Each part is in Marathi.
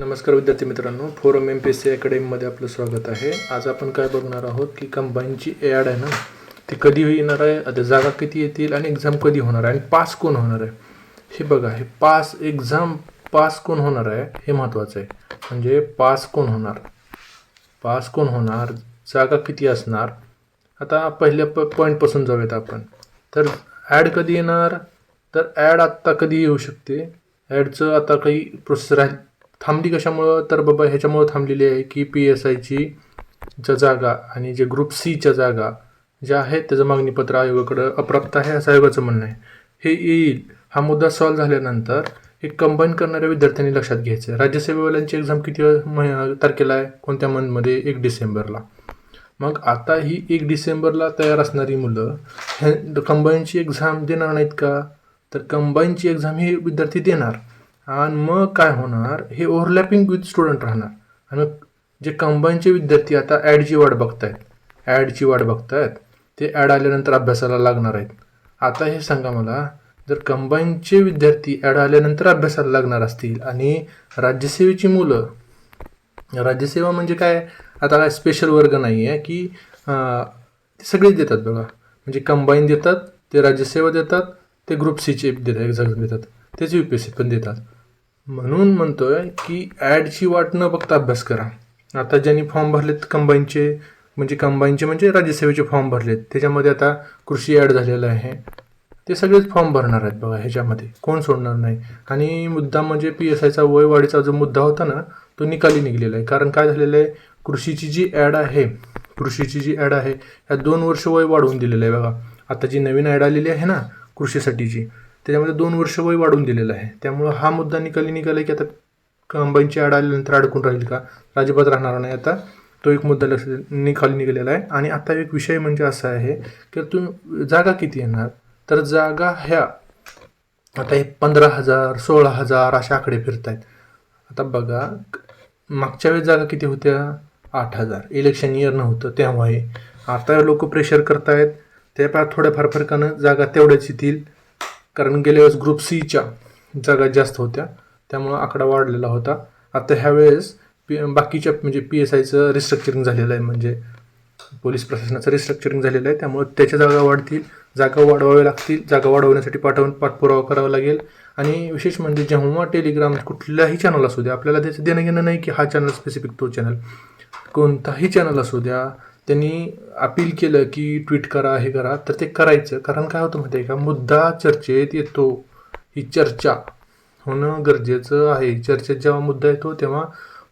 नमस्कार विद्यार्थी मित्रांनो forum M P S C अकॅडमीमध्ये आपलं स्वागत आहे. आज आपण काय बघणार आहोत की कंबाईनची ॲड आहे ना ती कधी येणार आहे आता जागा किती येतील आणि एक्झाम कधी होणार आहे आणि पास कोण होणार आहे? हे बघा हे पास एक्झाम पास कोण होणार आहे हे महत्त्वाचं आहे. म्हणजे पास कोण होणार? पास कोण होणार? जागा किती असणार? आता पहिल्या प पॉईंटपासून जाऊयात आपण. तर ॲड कधी येणार? तर ॲड आत्ता कधी येऊ शकते? ॲडचं आता काही प्रोसेस आहे थांबली कशामुळं? तर बाबा ह्याच्यामुळं थांबलेली आहे की पी एस आयची ज्या जागा आणि जे ग्रुप सीच्या जागा ज्या आहेत त्याचं मागणीपत्र आयोगाकडं अप्राप्त आहे असं आयोगाचं म्हणणं आहे. हे येईल. हा मुद्दा सॉल्व झाल्यानंतर एक कंबाईन करणाऱ्या विद्यार्थ्यांनी लक्षात घ्यायचं. आहे राज्यसेवेवाल्यांची एक्झाम किती मह- तारखेला आहे? कोणत्या मंथमध्ये एक डिसेंबरला. मग आता ही एक डिसेंबरला तयार असणारी मुलं हे कंबाईनची एक्झाम देणार नाहीत का? तर कंबाईनची एक्झाम हे विद्यार्थी देणार. आणि मग काय होणार? हे ओव्हरलॅपिंग विथ स्टुडंट राहणार. आणि मग जे कंबाईनचे विद्यार्थी आता ॲडची वाट बघतायत. ॲडची वाट बघतायत. ते ॲड आल्यानंतर अभ्यासाला लागणार आहेत. आता हे सांगा मला जर कंबाईनचे विद्यार्थी ॲड आल्यानंतर अभ्यासाला लागणार असतील आणि राज्यसेवेची मुलं राज्यसेवा म्हणजे काय? आता काय स्पेशल वर्ग नाही आहे की ते सगळेच देतात बघा. म्हणजे कंबाईन देतात ते राज्यसेवा देतात ते ग्रुप सीचे देतात एक्झाम देतात. तेच यू पी एस सी पण देतात. म्हणून म्हणतोय की ॲडची वाट न बघता अभ्यास करा. आता ज्यांनी फॉर्म भरलेत कंबाईनचे म्हणजे कंबाईनचे म्हणजे राज्यसेवेचे फॉर्म भरलेत त्याच्यामध्ये आता कृषी ॲड झालेलं आहे. ते सगळेच फॉर्म भरणार आहेत बघा ह्याच्यामध्ये कोण सोडणार नाही. आणि मुद्दा म्हणजे पी एस आयचा वय वाढीचा जो मुद्दा होता ना तो निकाली निघलेला आहे. कारण काय झालेलं आहे? कृषीची जी ॲड आहे कृषीची जी ॲड आहे ह्या दोन वर्ष वय वाढवून दिलेलं आहे बघा. आता जी नवीन ॲड आलेली आहे ना कृषीसाठीची त्याच्यामध्ये दोन वर्ष वय वाढून दिलेलं आहे. त्यामुळं हा मुद्दा निकाली निघाला की आता कंबाईनची आड आल्यानंतर अडकून राहील का? अजिबात राहणार नाही. आता तो एक मुद्दा लक्ष निकाली निघालेला आहे. आणि आता एक विषय म्हणजे असा आहे की तुम्ही जागा किती येणार? तर जागा ह्या आता हे पंधरा हजार सोळा हजार अशा आकडे फिरत आहेत आता बघा मागच्या वेळेस जागा किती होत्या? आठ हजार. इलेक्शन इयर नव्हतं तेव्हा हे आता लोक प्रेशर करतायत. त्या थोड्याफार फरकानं जागा तेवढ्याच येतील. कारण गेल्या वेळेस ग्रुप सीच्या जागा जास्त होत्या त्यामुळं आकडा वाढलेला होता. आता ह्यावेळेस पी बाकीच्या म्हणजे पी एस आयचं रिस्ट्रक्चरिंग झालेलं आहे म्हणजे पोलीस प्रशासनाचं रिस्ट्रक्चरिंग झालेलं आहे त्यामुळे त्याच्या जागा वाढतील जागा वाढवाव्या लागतील जागा वाढवण्यासाठी पाठवून पाठपुरावा करावा लागेल. आणि विशेष म्हणजे जेव्हा टेलिग्राम कुठल्याही चॅनल असू द्या आपल्याला त्याचं देणं घेणं नाही की हा चॅनल स्पेसिफिक तो चॅनल कोणताही चॅनल असू द्या त्यांनी अपील केलं की ट्विट करा हे करा. तर ते करायचं. कारण काय होतं माहिती आहे का? मुद्दा चर्चेत येतो. ही चर्चा होणं गरजेचं आहे. चर्चेत जेव्हा मुद्दा येतो तेव्हा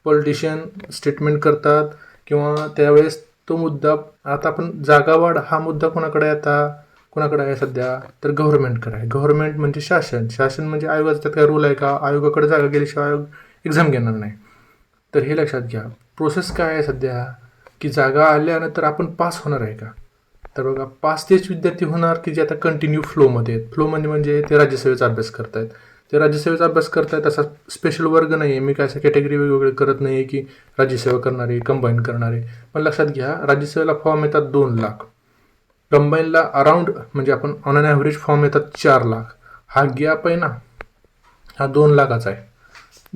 पॉलिटिशियन स्टेटमेंट करतात किंवा त्यावेळेस तो मुद्दा आता आपण जागावाढ हा मुद्दा कोणाकडे आहे आता? कोणाकडे आहे सध्या? तर गव्हर्नमेंटकडे आहे. गव्हर्नमेंट म्हणजे शासन. शासन म्हणजे आयोगाचा त्यात काय रोल आहे का? आयोगाकडे जागा गेल्याशिवाय आयोग एक्झाम घेणार नाही. तर हे लक्षात घ्या. प्रोसेस काय आहे सध्या? की जागा आल्यानंतर आपण पास होणार आहे का? तर बघा पास तेच विद्यार्थी होणार की जे आता कंटिन्यू फ्लोमध्ये आहेत. फ्लोमध्ये म्हणजे, म्हणजे ते राज्यसेवेचा अभ्यास करतायत. ते राज्यसेवेचा अभ्यास करतायत असा स्पेशल वर्ग नाही आहे मी काय असं कॅटेगरी वेगवेगळे करत नाही आहे की राज्यसेवा करणारे कंबाईन करणारे. पण लक्षात घ्या राज्यसेवेला फॉर्म येतात दोन लाख. कंबाईनला अराऊंड म्हणजे आपण ऑन अन ॲव्हरेज फॉर्म येतात चार लाख. हा गॅप आहे ना हा दोन लाखाचा आहे.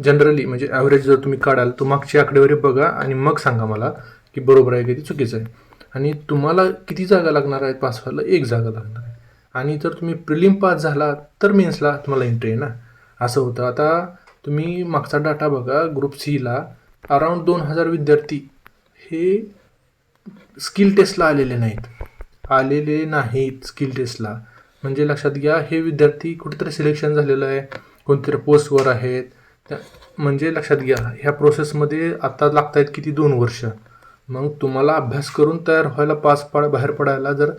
जनरली म्हणजे ॲव्हरेज जर तुम्ही काढाल तो मागची आकडेवारी बघा आणि मग सांगा मला. की बरोबर आहे की चुकीचं आहे. आणि तुम्हाला किती जागा लागणार आहेत पास व्हायला एक जागा लागणार आहे. आणि जर तुम्ही प्रिलिम पास झाला तर मेन्सला तुम्हाला एंट्री आहे ना असं होतं. आता तुम्ही मागचा डाटा बघा ग्रुप सीला अराऊंड दोन हजार विद्यार्थी हे स्किल टेस्टला आलेले नाहीत. आलेले नाहीत स्किल टेस्टला म्हणजे लक्षात घ्या हे विद्यार्थी कुठेतरी सिलेक्शन झालेलं आहे. कोणतरी पोस्टवर आहेत. त्या म्हणजे लक्षात घ्या ह्या प्रोसेसमध्ये आता लागत आहेत किती दोन वर्ष. मग तुम्हाला अभ्यास करून तयार व्हायला पास पाड बाहेर पडायला जर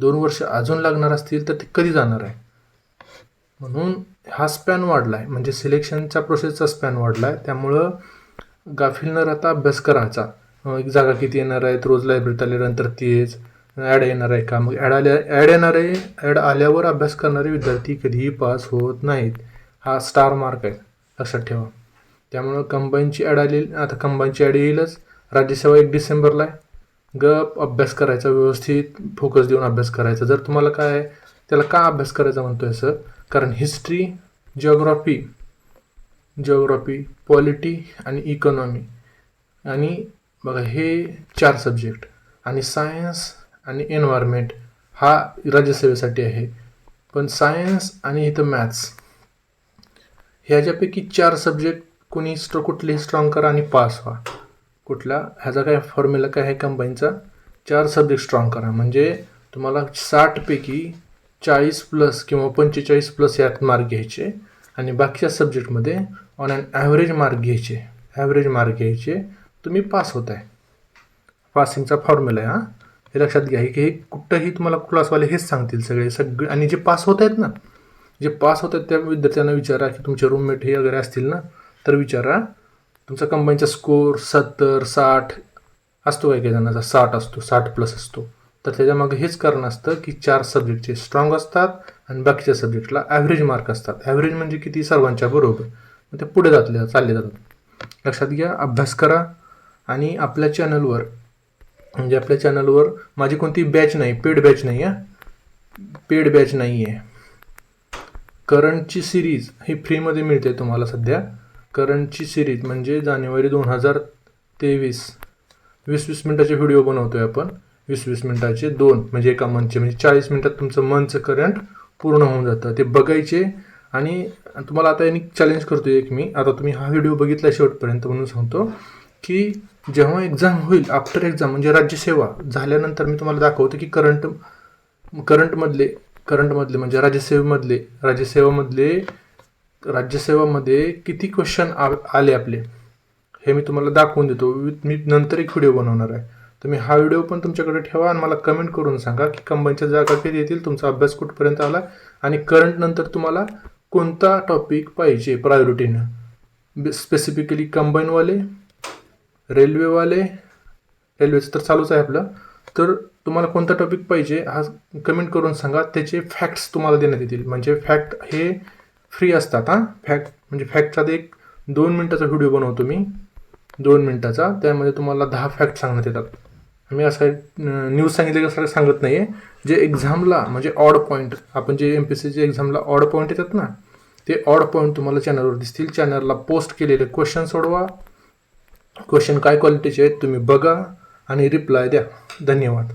दोन वर्ष अजून लागणार असतील तर ते कधी जाणार आहे? म्हणून हा स्पॅन वाढला आहे म्हणजे सिलेक्शनच्या प्रोसेसचा स्पॅन वाढला आहे त्यामुळं गाफील न राहता अभ्यास करायचा. एक जागा किती येणार आहेत? रोज लायब्ररीत आल्यानंतर तेच. ॲड येणार आहे का? मग ॲड आल्या ॲड येणार आहे. ॲड आल्यावर अभ्यास करणारे विद्यार्थी कधीही पास होत नाहीत. हा स्टार मार्क आहे. लक्षात ठेवा. त्यामुळं कंबाईनची ॲड आली आता कंबाईनची ॲड येईलच. राज्यसेवा एक डिसेंबरला आहे गप अभ्यास करायचा व्यवस्थित फोकस देऊन अभ्यास करायचा. जर तुम्हाला काय आहे, त्याला का अभ्यास करायचा म्हणतो आहे सर कारण हिस्ट्री जिओग्राफी जिओग्राफी पॉलिटी आणि इकॉनॉमी आणि बघा हे चार सब्जेक्ट आणि सायन्स आणि एन्व्हायरमेंट हा राज्यसेवेसाठी आहे. पण सायन्स आणि इथं मॅथ्स ह्याच्यापैकी चार सब्जेक्ट कोणी स्ट्र कुठलेही स्ट्रॉंग करा आणि पास व्हा. कुठला? ह्याचा काय फॉर्म्युला काय आहे कंबाईनचा चार सब्जेक्ट स्ट्रॉंग करा. म्हणजे तुम्हाला साठपैकी चाळीस प्लस किंवा पंचेचाळीस प्लस यात मार्क घ्यायचे. आणि बाकीच्या सब्जेक्टमध्ये ऑन अँड ॲव्हरेज मार्क घ्यायचे. ॲव्हरेज मार्क घ्यायचे. तुम्ही पास होत आहे पासिंगचा फॉर्म्युला आहे हां. हे लक्षात घ्या. की हे कुठंही तुम्हाला क्लासवाले हेच सांगतील सगळे. सगळे आणि जे पास होत आहेत ना जे पास होत आहेत त्या विद्यार्थ्यांना विचारा की तुमचे रूममेट हे वगैरे असतील ना तर विचारा. तुमचा कंबाईनचा स्कोर सत्तर साठ असतो काही काही जणांचा साठ असतो साठ प्लस असतो. तर त्याच्यामागे हेच कारण असतं की चार सब्जेक्टचे स्ट्रॉंग असतात आणि बाकीच्या सब्जेक्टला ॲव्हरेज मार्क असतात. ॲव्हरेज म्हणजे किती? सर्वांच्या बरोबर. मग ते पुढे जातले चालले जातात. लक्षात घ्या अभ्यास करा आणि आपल्या चॅनलवर म्हणजे आपल्या चॅनलवर माझी कोणती बॅच नाही पेड बॅच नाही आहे पेड बॅच नाही आहे करंटची सिरीज ही फ्रीमध्ये मिळते तुम्हाला सध्या. करंटची सिरीज म्हणजे जानेवारी दोन हजार तेवीस. वीस वीस मिनटाचे व्हिडिओ बनवतो आहे आपण. वीस वीस मिनटाचे दोन म्हणजे एका मंथचे म्हणजे चाळीस मिनटात तुमचं मनचं करंट पूर्ण होऊन जातं. ते बघायचे आणि तुम्हाला आता यांनी चॅलेंज करतो एक मी. आता तुम्ही हा व्हिडिओ बघितला शेवटपर्यंत म्हणून सांगतो की जेव्हा एक्झाम होईल आफ्टर एक्झाम म्हणजे राज्यसेवा झाल्यानंतर मी तुम्हाला दाखवतो की करंट करंटमधले करंटमधले म्हणजे राज्यसेवेमधले राज्यसेवामधले राज्यसेवामध्ये किती क्वेश्चन आले आपले? हे मी तुम्हाला दाखवून देतो. मी नंतर एक व्हिडिओ बनवणार आहे. तुम्ही हा व्हिडिओ पण तुमच्याकडे ठेवा आणि मला कमेंट करून सांगा की कंबाईनच्या जागा किती येतील तुमचा अभ्यास कुठपर्यंत आला आणि करंट नंतर तुम्हाला कोणता टॉपिक पाहिजे प्रायोरिटीनं स्पेसिफिकली कंबाईनवाले रेल्वेवाले रेल्वेचं तर चालूच आहे आपलं. तर तुम्हाला कोणता टॉपिक पाहिजे हा कमेंट करून सांगा. त्याचे फॅक्ट्स तुम्हाला देण्यात येतील. म्हणजे फॅक्ट हे फ्री असतात हां? फॅक्ट म्हणजे फॅक्टचा एक दोन मिनटाचा व्हिडिओ बनवतो मी. दोन मिनटाचा. त्यामध्ये तुम्हाला दहा फॅक्ट सांगण्यात येतात. मी असं न्यूज सांगितले असं सांगत नाही आहे जे एक्झामला म्हणजे ऑड पॉईंट आपण जे एम पी सीच्या एक्झामला ऑड पॉईंट येतात ना ते ऑड पॉईंट तुम्हाला चॅनलवर दिसतील. चॅनलला पोस्ट केलेले क्वेश्चन सोडवा. क्वेश्चन काय क्वालिटीचे आहेत तुम्ही बघा आणि रिप्लाय द्या. धन्यवाद.